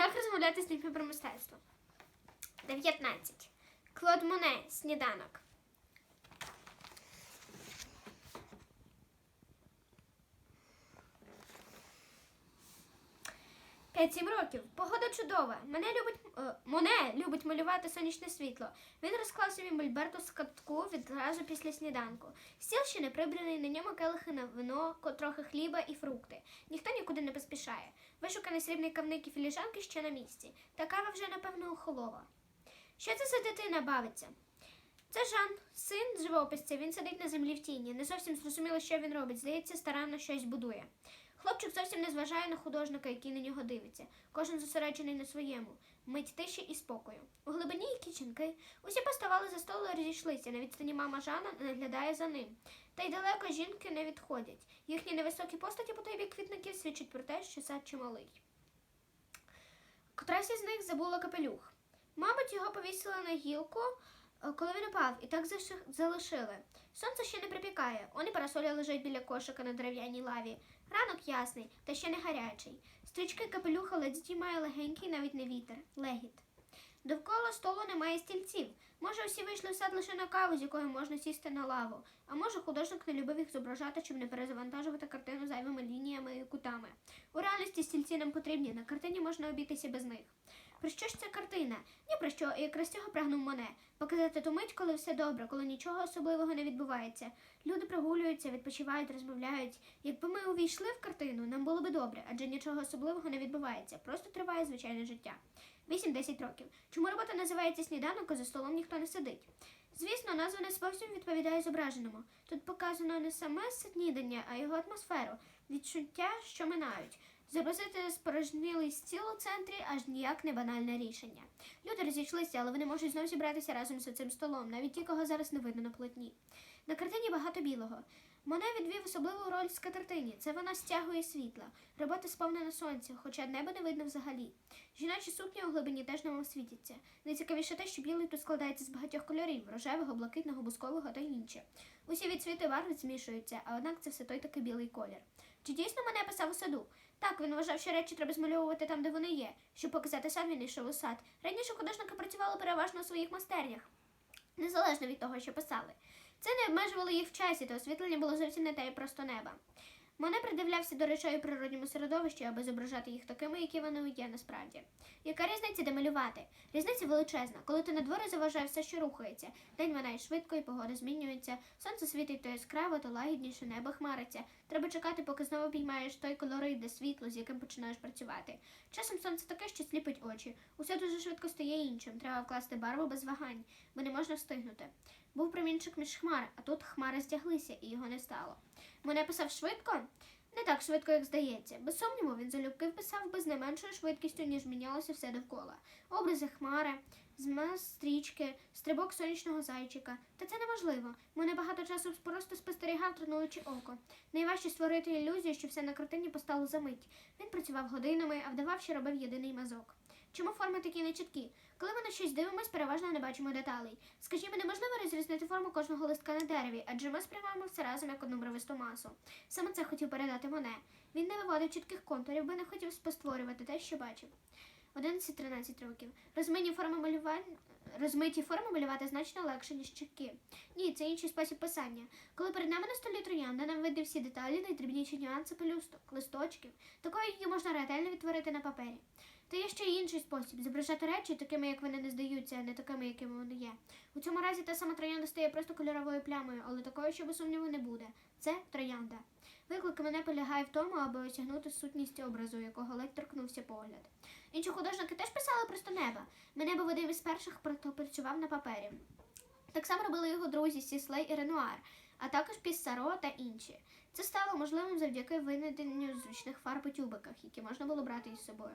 Як розмовляти з людьми про мистецтво? 19. Клод Моне. Сніданок. 5-7 років. Погода чудова. Мене любить е, Моне любить малювати сонячне світло. Він розклав собі мольберт у скатку відразу після сніданку. Стіл ще не прибраний, на ньому келихи на вино, трохи хліба і фрукти. Ніхто нікуди не поспішає. Вишуканий срібний кавник і філіжанки ще на місці. Та кава вже, напевно, охолола. Що це за дитина бавиться? Це Жан, син живописця. Він сидить на землі в тіні. Не зовсім зрозуміло, що він робить. Здається, старанно щось будує. Хлопчик зовсім не зважає на художника, який на нього дивиться. Кожен зосереджений на своєму. Мить тиші і спокою. У глибині які жінки. Усі поставали за столу і розійшлися. На відстані мама Жана наглядає за ним. Та й далеко жінки не відходять. Їхні невисокі постаті по той бік квітників свідчать про те, що сад чималий. Котрась із них забула капелюх. Мабуть, його повісили на гілку, коли він упав, і так залишили. Сонце ще не припікає. Он і парасоля лежить біля кошика на дерев'яній лаві. Ранок ясний, та ще не гарячий. Стрічки капелюха ледь здіймає легенький, навіть не вітер, легіт. Довкола столу немає стільців. Може, усі вийшли в сад лише на каву, з якою можна сісти на лаву. А може, художник не любив їх зображати, щоб не перезавантажувати картину зайвими лініями і кутами. У реальності стільці нам потрібні, на картині можна обійтися без них. Про що ж ця картина? Ні про що, якраз цього прагнув Моне. Показати ту мить, коли все добре, коли нічого особливого не відбувається. Люди прогулюються, відпочивають, розмовляють. Якби ми увійшли в картину, нам було би добре, адже нічого особливого не відбувається, просто триває звичайне життя. 8-10 років. Чому робота називається сніданок, а за столом ніхто не сидить? Звісно, назва не зовсім відповідає зображеному. Тут показано не саме снідання, а його атмосферу, відчуття, що минають. Зобразити спорожнілий стіл у центрі аж ніяк не банальне рішення. Люди розійшлися, але вони можуть знов зібратися разом з цим столом, навіть ті, кого зараз не видно на полотні. На картині багато білого. Моне відвів особливу роль скатертині. Це вона стягує світла. Робота сповнена сонця, хоча неба не видно взагалі. Жіночі сукні у глибині теж немов світяться. Найцікавіше те, що білий тут складається з багатьох кольорів рожевого, блакитного, бускового та інше. Усі відцвіти барв змішуються, а однак це все той такий білий колір. Чи дійсно мене писав у саду? Так, він вважав, що речі треба змальовувати там, де вони є. Щоб показати сам він йшов у сад. Раніше художники працювали переважно у своїх майстернях, незалежно від того, що писали. Це не обмежувало їх в часі, та освітлення було зовсім не те і просто неба. Моне придивлявся до речей у природньому середовищі, аби зображати їх такими, які вони є насправді. Яка різниця, де малювати? Різниця величезна. Коли ти на дворі заважає все, що рухається. День минає швидко, і погода змінюється. Сонце світить то яскраво, то лагідніше, небо хмариться. Треба чекати, поки знову піймаєш той колорит, де світло, з яким починаєш працювати. Часом сонце таке, що сліпить очі. Усе дуже швидко стає іншим. Треба вкласти барву без вагань, бо не можна встигнути. Був промінчик між хмар, а тут хмари здяглися, і його не стало. Мене писав швидко? Не так швидко, як здається. Без сумніву, він залюбки вписав би з не меншою швидкістю, ніж мінялося все довкола. Образи хмари, змаз стрічки, стрибок сонячного зайчика. Та це неможливо. Мене багато часу просто спостерігав, тренуючи око. Найважче створити ілюзію, що все на картині постало за мить. Він працював годинами, а вдавав, що робив єдиний мазок. Чому форми такі нечіткі? Коли ми на щось дивимось, переважно не бачимо деталей. Скажімо, неможливо розрізнити форму кожного листка на дереві, адже ми сприймаємо все разом як одну бровисту масу. Саме це хотів передати Моне. Він не виводив чітких контурів, бо не хотів спостворювати те, що бачив. 11-13 років. Розмиті форми малювання. Розмиті форми малювати значно легше, ніж чіткі. Ні, це інший спосіб писання. Коли перед нами на столі троянда, нам видно всі деталі, найдрібніші нюанси пелюсток, листочків. Такою її можна ретельно відтворити на папері. Та є ще інший спосіб зображати речі такими, як вони не здаються, а не такими, якими вони є. У цьому разі та сама троянда стає просто кольоровою плямою, але такою, що без сумніву не буде. Це троянда. Виклик мене полягає в тому, аби осягнути сутність образу, якого ледь торкнувся погляд. Інші художники теж писали просто неба. Мене би один із перших прото працював на папері. Так само робили його друзі Сіслей і Ренуар, а також Піссаро та інші. Це стало можливим завдяки винайденню зручних фарб у тюбиках, які можна було брати із собою.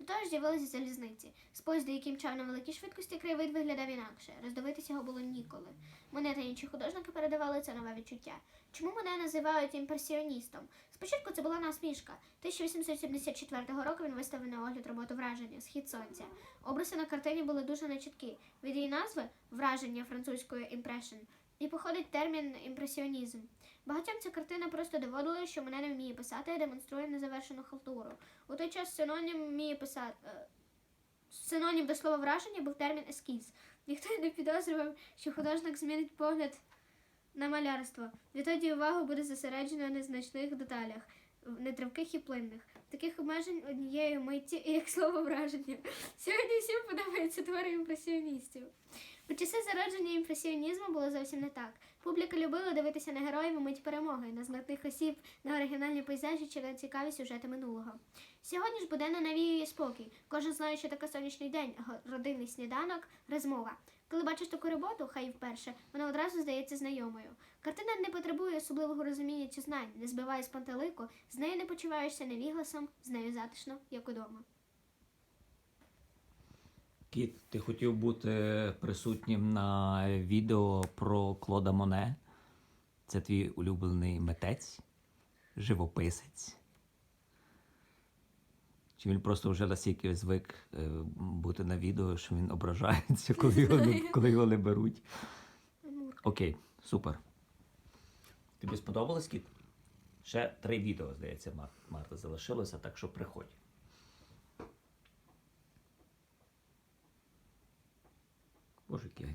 До того ж з'явилися залізниці. З поїзда, який мчав на великій швидкості, краєвид виглядав інакше. Роздивитися його було ніколи. Мене та інші художники передавали це нове відчуття. Чому мене називають імпресіоністом? Спочатку це була насмішка. 1874 року він виставив на огляд роботу враження Схід сонця. Образи на картині були дуже нечіткі. Від її назви враження французької impression і походить термін імпресіонізм. Багатьом ця картина просто доводила, що мене не вміє писати і демонструє незавершену халтуру. У той час синонім вміє писати. е, Синонім до слова враження був термін ескіз. Ніхто не підозрював, що художник змінить погляд на малярство. Відтоді увагу буде зосереджено на незначних деталях, нетривких і плинних. Таких обмежень однієї митті і як слово враження. Сьогодні всім подобаються твори імпресіоністів. У часи зародження імпресіонізму було зовсім не так. Публіка любила дивитися на героїв у мить перемоги, на знатних осіб, на оригінальні пейзажі чи на цікаві сюжети минулого. Сьогодні ж буденно навіює спокій. Кожен знає, що таке сонячний день, родинний сніданок, розмова. Коли бачиш таку роботу, хай вперше, вона одразу здається знайомою. Картина не потребує особливого розуміння чи знань, не збиває з пантелику, з нею не почуваєшся невігласом, з нею затишно, як удома. Кіт, ти хотів бути присутнім на відео про Клода Моне. Це твій улюблений митець, живописець. Чи він просто вже настільки звик е, бути на відео, що він ображається, коли його не, коли його не беруть? Окей, супер. Тобі сподобалось, кіт? Ще три відео, здається, Мар- Марта залишилося, так що приходь. Боже. Та-та.